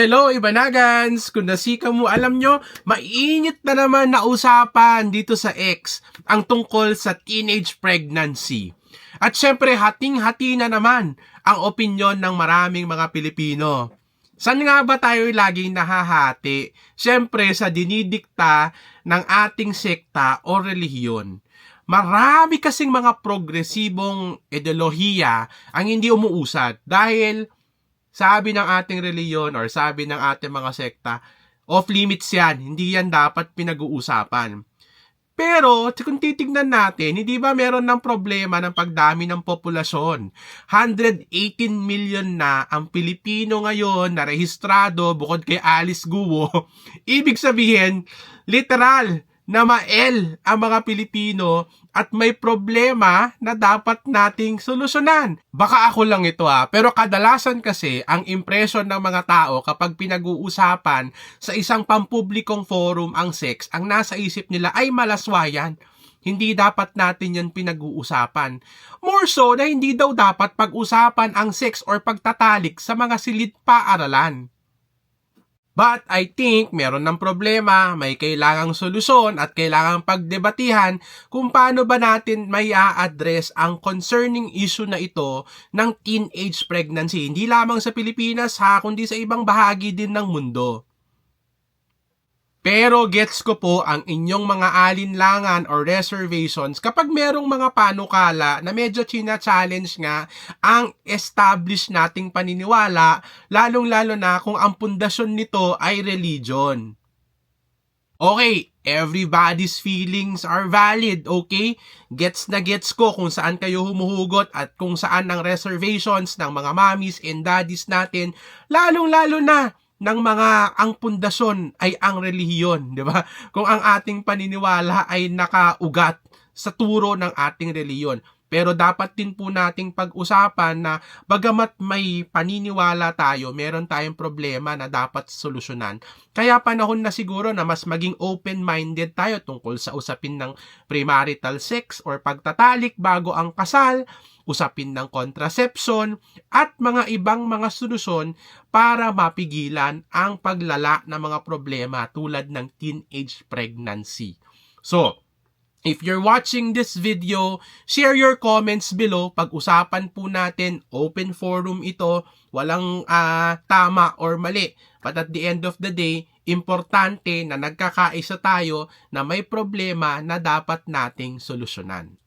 Hello, Ibanagans! Kung nasika mo, alam nyo, mainit na naman na usapan dito sa X ang tungkol sa teenage pregnancy. At syempre, hating-hati na naman ang opinyon ng maraming mga Pilipino. Saan nga ba tayo laging nahahati? Syempre, sa dinidikta ng ating sekta o relihiyon. Marami kasing mga progresibong ideolohiya ang hindi umuusad dahil sabi ng ating reliyon or sabi ng ating mga sekta, off limits yan. Hindi yan dapat pinag-uusapan. Pero, kung titignan natin, hindi ba meron ng problema ng pagdami ng populasyon? 118 million na ang Pilipino ngayon na rehistrado bukod kay Alice Guo. Ibig sabihin, literal, na mael ang mga Pilipino at may problema na dapat nating solusyonan. Baka ako lang ito ah, pero kadalasan kasi ang impression ng mga tao kapag pinag-uusapan sa isang pampublikong forum ang sex, ang nasa isip nila ay malaswayan. Hindi dapat natin yan pinag-uusapan. More so na hindi daw dapat pag-usapan ang sex or pagtatalik sa mga silid paaralan. But I think meron ng problema, may kailangang solusyon at kailangang pagdebatihan kung paano ba natin may a-address ang concerning issue na ito ng teenage pregnancy. Hindi lamang sa Pilipinas ha, kundi sa ibang bahagi din ng mundo. Pero gets ko po ang inyong mga alinlangan or reservations kapag merong mga panukala na medyo china-challenge nga ang established nating paniniwala, lalong-lalo na kung ang pundasyon nito ay religion. Okay, everybody's feelings are valid, okay? Gets na gets ko kung saan kayo humuhugot at kung saan ang reservations ng mga mommies and daddies natin, lalong-lalo na ng mga ang pundasyon ay ang relihiyon, di ba? Kung ang ating paniniwala ay nakaugat sa turo ng ating reliyon. Pero dapat din po nating pag-usapan na bagamat may paniniwala tayo, meron tayong problema na dapat solusyonan. Kaya panahon na siguro na mas maging open-minded tayo tungkol sa usapin ng premarital sex or pagtatalik bago ang kasal, usapin ng contraception, at mga ibang mga solusyon para mapigilan ang paglala ng mga problema tulad ng teenage pregnancy. So, If you're watching this video, share your comments below. Pag-usapan po natin, open forum ito, walang uh, tama or mali. But at the end of the day, importante na nagkakaisa tayo na may problema na dapat nating solusyonan.